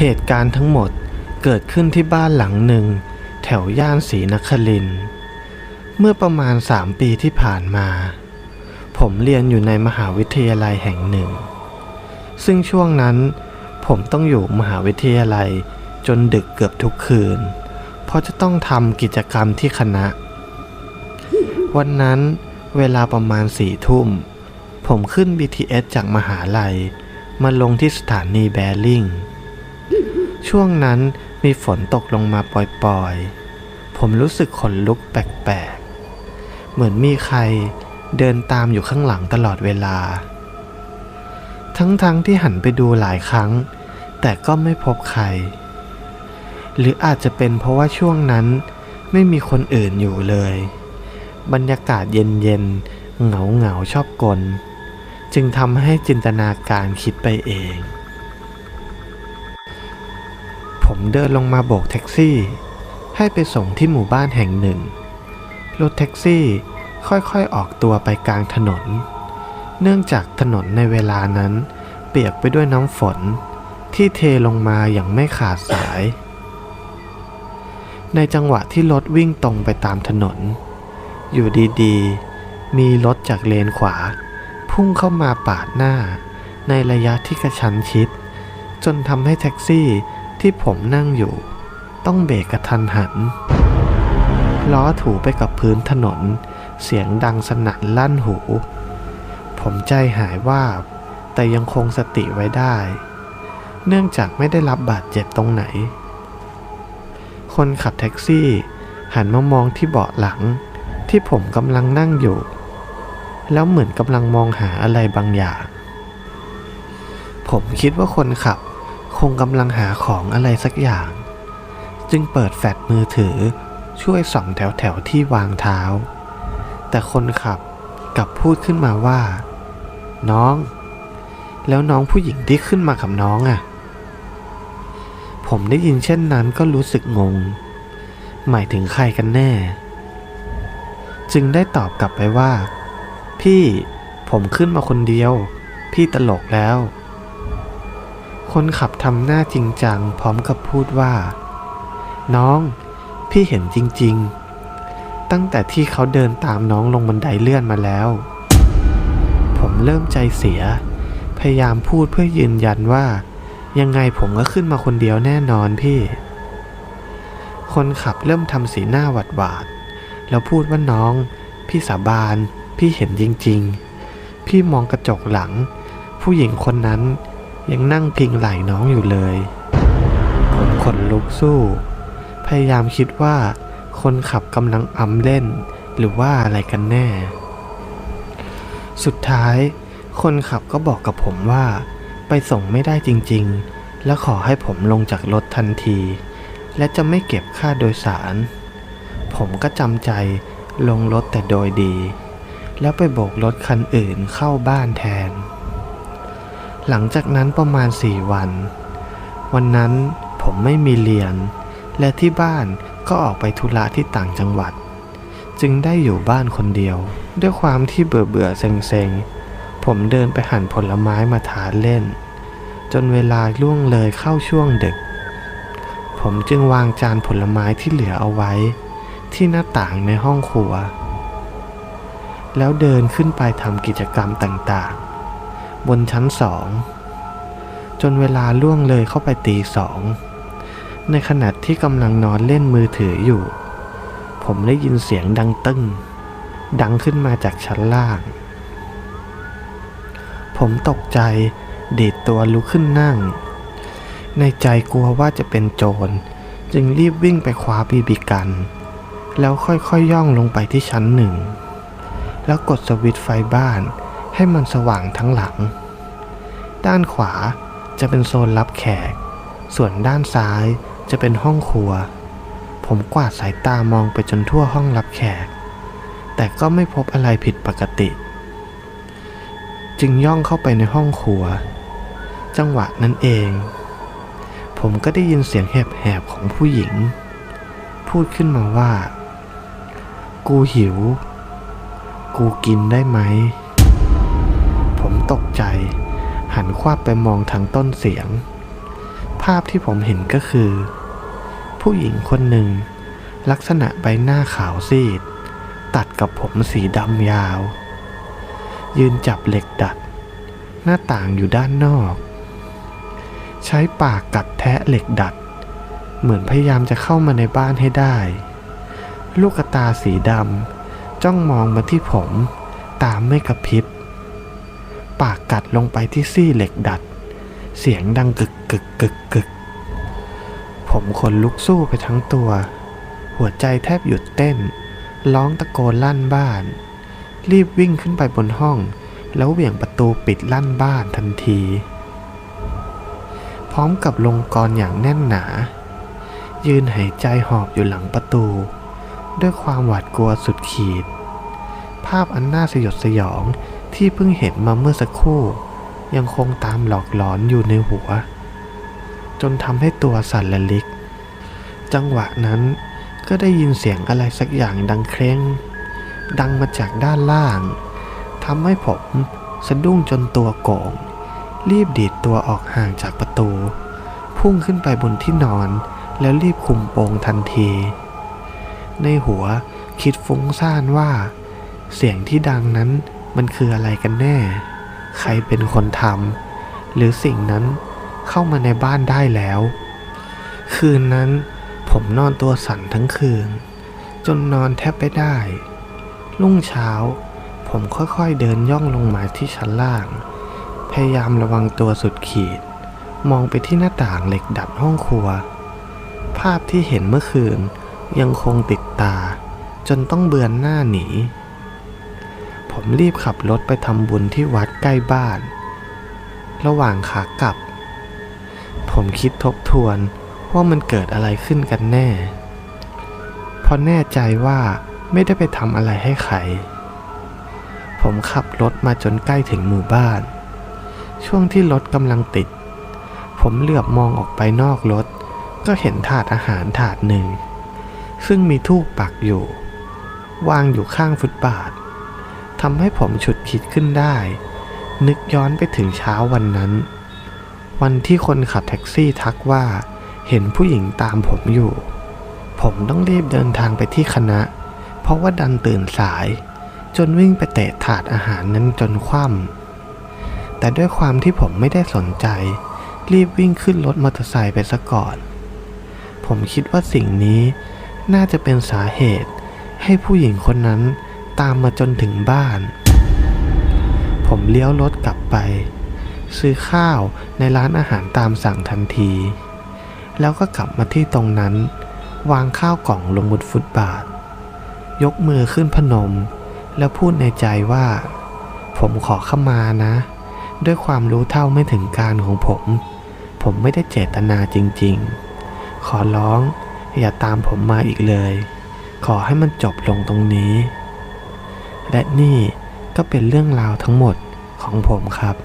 เหตุการณ์ทั้งหมดเกิดขึ้นที่บ้านหลังหนึ่ง แถวย่านศรีนครินเมื่อประมาณสามปีที่ผ่านมา ผมเรียนอยู่ในมหาวิทยาลัยแห่งหนึ่ง ซึ่งช่วงนั้นผมต้องอยู่มหาวิทยาลัยจนดึกเกือบทุกคืน เพราะจะต้องทำกิจกรรมที่คณะ วันนั้นเวลาประมาณสี่ทุ่ม ผมขึ้น BTS จากมหาลัย มาลงที่สถานีแบริ่ง ช่วงนั้นมีฝนตกลงมาปล่อยๆ ผมรู้สึกขนลุกแปลกๆ เหมือนมีใครเดินตามอยู่ข้างหลังตลอดเวลา ทั้งๆทที่หันไปดูหลายครั้ง แต่ก็ไม่พบใคร หรืออาจจะเป็นเพราะว่าช่วงนั้นไม่มีคนอื่นอยู่เลย บรรยากาศเย็นๆ เหงาๆ ชอบกล จึงทำให้จินตนาการคิดไปเอง ผมเดินลงมาโบกแท็กซี่ ให้ไปส่งที่หมู่บ้านแห่งหนึ่ง รถแท็กซี่ค่อยๆออกตัวไปกลางถนน เนื่องจากถนนในเวลานั้น เปียกไปด้วยน้ำฝน ที่เทลงมาอย่างไม่ขาดสาย ในจังหวะที่รถวิ่งตรงไปตามถนน อยู่ดีๆ มีรถจากเลนขวา พุ่งเข้ามาปาดหน้า ในระยะที่กระชั้นชิด จนทำให้แท็กซี่ ที่ผมนั่งอยู่ ต้องเบรกกระทันหัน ล้อถูไปกับพื้นถนน เสียงดังสนั่นลั่นหู ผมใจหายว่าบ แต่ยังคงสติไว้ได้ เนื่องจากไม่ได้รับบาดเจ็บตรงไหน คนขับแท็กซี่ หันมามองที่เบาะหลัง ที่ผมกำลังนั่งอยู่ แล้วเหมือนกำลังมองหาอะไรบางอย่าง ผมคิดว่าคนขับ คงกำลังหาของอะไรสักอย่าง จึงเปิดแฟลชมือถือช่วยส่องแถวแถวๆที่วางเท้า แต่คนขับกลับพูดขึ้นมาว่า น้อง แล้วน้องผู้หญิงที่ขึ้นมากับน้องอะ่ะ ผมได้ยินเช่นนั้นก็รู้สึกงง หมายถึงใครกันแน่ จึงได้ตอบกลับไปว่า พี่ผมขึ้นมาคนเดียว พี่ตลกแล้ว คนขับทำหน้าจริงจังพร้อมกับพูดว่า น้อง พี่เห็นจริง ๆ ตั้งแต่ที่เขาเดินตามน้องลงบันไดเลื่อนมาแล้ว ผมเริ่มใจเสีย พยายามพูดเพื่อยืนยันว่า ยังไงผมก็ขึ้นมาคนเดียวแน่นอนพี่ คนขับเริ่มทำสีหน้าหวาดหวาดแล้วพูดว่าน้อง พี่สาบาน พี่เห็นจริง ๆ พี่มองกระจกหลัง ผู้หญิงคนนั้น ยังนั่งพิงไหล่น้องอยู่เลย ผมขนลุกสู้ พยายามคิดว่าคนขับกำลังอำเล่น หรือว่าอะไรกันแน่ สุดท้าย คนขับก็บอกกับผมว่า ไปส่งไม่ได้จริงๆ และขอให้ผมลงจากรถทันที และจะไม่เก็บค่าโดยสาร ผมก็จำใจลงรถแต่โดยดี แล้วไปโบกรถคันอื่นเข้าบ้านแทน หลังจากนั้นประมาณสี่วัน วันนั้นผมไม่มีเรียน และที่บ้านก็ออกไปธุระที่ต่างจังหวัด จึงได้อยู่บ้านคนเดียว ด้วยความที่เบื่อเบื่อเซ็งเซ็งผมเดินไปหั่นผลไม้มาทานเล่น จนเวลาล่วงเลยเข้าช่วงดึก ผมจึงวางจานผลไม้ที่เหลือเอาไว้ ที่หน้าต่างในห้องครัว แล้วเดินขึ้นไปทำกิจกรรมต่างๆ บนชั้นสอง จนเวลาล่วงเลยเข้าไปตีสอง ในขณะที่กำลังนอนเล่นมือถืออยู่ ผมได้ยินเสียงดังตึ้ง ดังขึ้นมาจากชั้นล่าง ผมตกใจดีดตัวลุกขึ้นนั่ง ในใจกลัวว่าจะเป็นโจร จึงรีบวิ่งไปคว้าบีบีกัน แล้วค่อยๆยย่องลงไปที่ชั้นหนึ่ง แล้วกดสวิตช์ไฟบ้านให้มันสว่างทั้งหลัง ด้านขวาจะเป็นโซนรับแขก ส่วนด้านซ้ายจะเป็นห้องครัว ผมกวาดสายตามองไปจนทั่วห้องรับแขก แต่ก็ไม่พบอะไรผิดปกติ จึงย่องเข้าไปในห้องครัว จังหวะนั้นเอง ผมก็ได้ยินเสียงแหบๆของผู้หญิง พูดขึ้นมาว่า กูหิว กูกินได้ไหม ผมตกใจ หันคว้าไปมองทางต้นเสียง ภาพที่ผมเห็นก็คือ ผู้หญิงคนหนึ่ง ลักษณะใบหน้าขาวซีด ตัดกับผมสีดำยาว ยืนจับเหล็กดัด หน้าต่างอยู่ด้านนอก ใช้ปากกัดแทะเหล็กดัด เหมือนพยายามจะเข้ามาในบ้านให้ได้ ลูกตาสีดำจ้องมองมาที่ผม ตามไม่กระพริบ ปากกัดลงไปที่ซี่เหล็กดัด เสียงดังกึกกึกกึกกึก ผมขนลุกสู้ไปทั้งตัว หัวใจแทบหยุดเต้น ร้องตะโกนลั่นบ้าน รีบวิ่งขึ้นไปบนห้อง แล้วเหวี่ยงประตูปิดลั่นบ้านทันที พร้อมกับลงกรอย่างแน่นหนา ยืนหายใจหอบอยู่หลังประตู ด้วยความหวาดกลัวสุดขีด ภาพอันน่าสยดสยอง ที่เพิ่งเห็นมาเมื่อสักครู่ ยังคงตามหลอกหลอนอยู่ในหัว จนทำให้ตัวสั่นละลิก จังหวะนั้นก็ได้ยินเสียงอะไรสักอย่างดังเคร่ง ดังมาจากด้านล่างทำให้ผมสะดุ้งจนตัวโก่ง รีบดีดตัวออกห่างจากประตู พุ่งขึ้นไปบนที่นอน แล้วรีบคุมโปงทันที ในหัวคิดฟุ้งซ่านว่า เสียงที่ดังนั้น มันคืออะไรกันแน่ ใครเป็นคนทำหรือสิ่งนั้นเข้ามาในบ้านได้แล้ว คืนนั้นผมนอนตัวสั่นทั้งคืน จนนอนแทบไม่ได้ รุ่งเช้า ผมค่อยๆเดินย่องลงมาที่ชั้นล่าง พยายามระวังตัวสุดขีด มองไปที่หน้าต่างเหล็กดัดห้องครัว ภาพที่เห็นเมื่อคืนยังคงติดตา จนต้องเบือนหน้าหนี ผมรีบขับรถไปทำบุญที่วัดใกล้บ้าน ระหว่างขากลับ ผมคิดทบทวนว่ามันเกิดอะไรขึ้นกันแน่ พอแน่ใจว่าไม่ได้ไปทำอะไรให้ใคร ผมขับรถมาจนใกล้ถึงหมู่บ้าน ช่วงที่รถกำลังติด ผมเหลือบมองออกไปนอกรถ ก็เห็นถาดอาหารถาดหนึ่ง ซึ่งมีทูบปักอยู่ วางอยู่ข้างฟุตบาท ทำให้ผมฉุดคิดขึ้นได้ นึกย้อนไปถึงเช้าวันนั้น วันที่คนขับแท็กซี่ทักว่า เห็นผู้หญิงตามผมอยู่ ผมต้องรีบเดินทางไปที่คณะ เพราะว่าดันตื่นสาย จนวิ่งไปเตะถาดอาหารนั้นจนคว่ำแต่ด้วยความที่ผมไม่ได้สนใจ รีบวิ่งขึ้นรถมอเตอร์ไซค์ไปซะก่อน ผมคิดว่าสิ่งนี้น่าจะเป็นสาเหตุให้ผู้หญิงคนนั้น ตามมาจนถึงบ้าน ผมเลี้ยวรถกลับไป ซื้อข้าวในร้านอาหารตามสั่งทันที แล้วก็กลับมาที่ตรงนั้น วางข้าวกล่องลงบนฟุตบาท ยกมือขึ้นพนม แล้วพูดในใจว่า ผมขอขมานะ ด้วยความรู้เท่าไม่ถึงการของผม ผมไม่ได้เจตนาจริง ๆ ขอร้องอย่าตามผมมาอีกเลย ขอให้มันจบลงตรงนี้ และนี่ก็เป็นเรื่องราวทั้งหมดของผมครับ